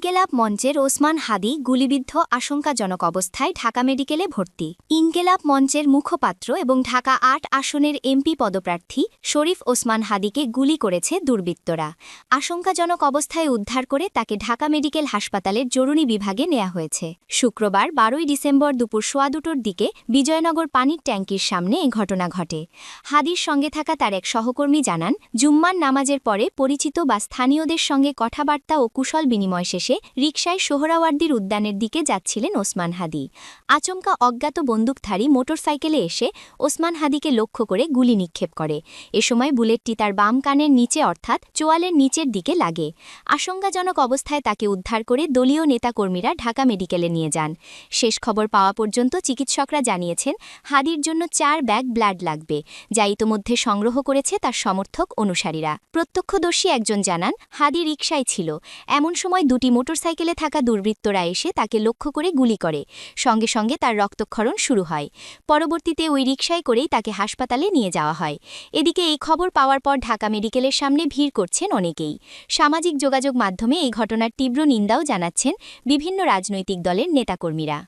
ইনকেলাব মঞ্চের ওসমান হাদি গুলিবিদ্ধ, আশঙ্কাজনক অবস্থায় ঢাকা মেডিকেলে ভর্তি। ইনকেলাব মঞ্চের মুখপাত্র এবং ঢাকা আট আসনের এমপি পদপ্রার্থী শরীফ ওসমান হাদিকে গুলি করেছে দুর্বৃত্তরা। আশঙ্কাজনক অবস্থায় উদ্ধার করে তাকে ঢাকা মেডিকেল হাসপাতালের জরুরি বিভাগে নেওয়া হয়েছে। শুক্রবার, বারোই ডিসেম্বর দুপুর সোয়া দুটোর দিকে বিজয়নগর পানির ট্যাঙ্কির সামনে এ ঘটনা ঘটে। হাদির সঙ্গে থাকা তার এক সহকর্মী জানান জুম্মান নামাজের পরে পরিচিত বা স্থানীয়দের সঙ্গে কথাবার্তা ও কুশল বিনিময় শেষে রিকশায় সোহরাওয়ার্দির উদ্যানের দিকে যাচ্ছিলেন ওসমান হাদি। আচমকা অজ্ঞাত বন্দুকধারী মোটরসাইকেলে এসে ওসমান হাদিকে লক্ষ্য করে গুলি নিক্ষেপ করে। এ সময় বুলেটটি তার বাম কানের নিচে অর্থাৎ চোয়ালের নিচের দিকে লাগে। আশঙ্কাজনক অবস্থায় তাকে উদ্ধার করে দলীয় নেতাকর্মীরা ঢাকা মেডিকেলে নিয়ে যান। শেষ খবর পাওয়া পর্যন্ত চিকিৎসকরা জানিয়েছেন, হাদির জন্য চার ব্যাগ ব্লাড লাগবে, যা ইতোমধ্যে সংগ্রহ করেছে তার সমর্থক অনুসারীরা। প্রত্যক্ষদর্শী একজন জানান, হাদি রিকশায় ছিল। এমন সময় দুটি মোটরসাইকেলে থাকা দুর্বৃত্তরা এসে তাকে লক্ষ্য করে গুলি করে। সঙ্গে সঙ্গে তার রক্তক্ষরণ শুরু হয়। পরবর্তীতে ওই রিকশায় করেই তাকে হাসপাতালে নিয়ে যাওয়া হয়। এদিকে এই খবর পাওয়ার পর ঢাকা মেডিকেলের সামনে ভিড় করছেন অনেকেই। সামাজিক যোগাযোগ মাধ্যমে এই ঘটনার তীব্র নিন্দাও জানাচ্ছেন বিভিন্ন রাজনৈতিক দলের নেতাকর্মীরা।